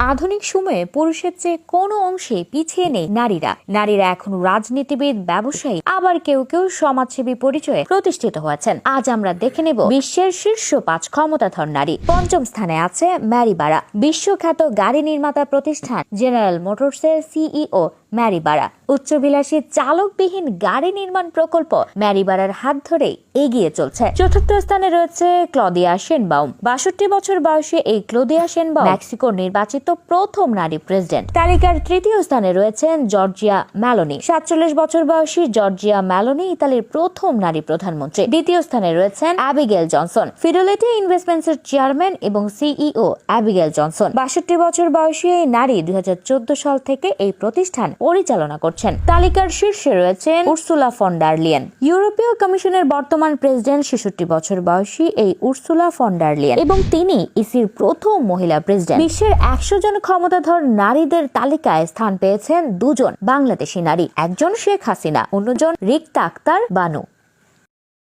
আধুনিক সময়ে পুরুষের চেয়ে কোনো অংশে পিছিয়ে নেই নারীরা। নারীরা এখন রাজনীতিবিদ, ব্যবসায়ী, আবার কেউ কেউ সমাজসেবী পরিচয়ে প্রতিষ্ঠিত হয়েছেন। আজ আমরা দেখে নেব বিশ্বের শীর্ষ পাঁচ ক্ষমতাধর নারী। পঞ্চম স্থানে আছে ম্যারি বারা বিশ্বখ্যাত গাড়ি নির্মাতা প্রতিষ্ঠান জেনারেল মোটরসের সিইও ম্যারি বারা উচ্চবিলাসী চালকবিহীন গাড়ি নির্মাণ প্রকল্প ম্যারি বারার হাত ধরেই এগিয়ে চলছে। চতুর্থ স্থানে রয়েছে ক্লদিয়া সেনবাউম। বাষট্টি বছর বয়সে এই ক্লদিয়া সেনবাউম মেক্সিকোর নির্বাচিত প্রথম নারী প্রেসিডেন্ট। তালিকার তৃতীয় স্থানে রয়েছেন জর্জিয়া ম্যালোনি। সাতচল্লিশ বছর বয়সী জর্জিয়া ম্যালোনি ইতালির প্রথম নারী প্রধানমন্ত্রী। দ্বিতীয় স্থানে রয়েছেন অ্যাবিগেল জনসন। ফিডোলিটি ইনভেস্টমেন্টস এর চেয়ারম্যান এবং সিইও অ্যাবিগেল জনসন। বাষট্টি বছর বয়সী এই নারী দুই হাজার চোদ্দ সাল থেকে এই প্রতিষ্ঠান পরিচালনা করছেন। তালিকার শীর্ষে রয়েছেন উর্সুলা ফন ডারলিয়েন ইউরোপীয় কমিশনের বর্তমান প্রেসিডেন্ট, ছেষট্টি বছর বয়সী এই উর্সুলা ফন্ডারলিয়ান এবং তিনি ইসির প্রথম মহিলা প্রেসিডেন্ট। বিশ্বের একশো জন ক্ষমতাধর নারীদের তালিকায় স্থান পেয়েছেন দুজন বাংলাদেশি নারী, একজন শেখ হাসিনা, অন্যজন রিক্তা আক্তার বানু।